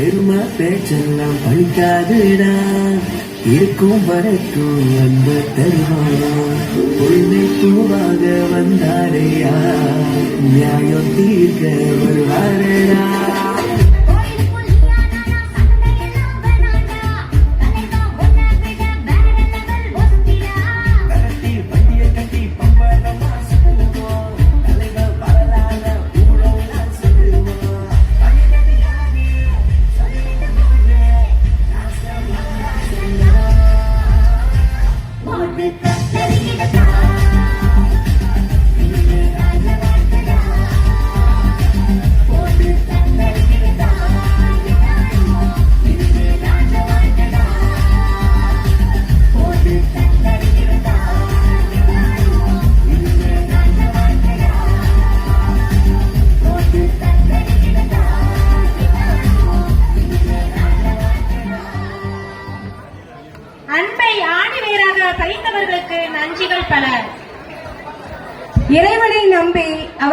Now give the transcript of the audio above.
பேச்செல்லாம் பழிக்காதுடா. இருக்கும் வரைக்கும் அன்பு தருவானா? உண்மை பூவாக வந்தாரையா? நியாயம் தீர்க்க அன்பை ஆணிவேராக பறித்தவர்களுக்கு நன்றிகள் பல இறைவனை நம்பி அவர்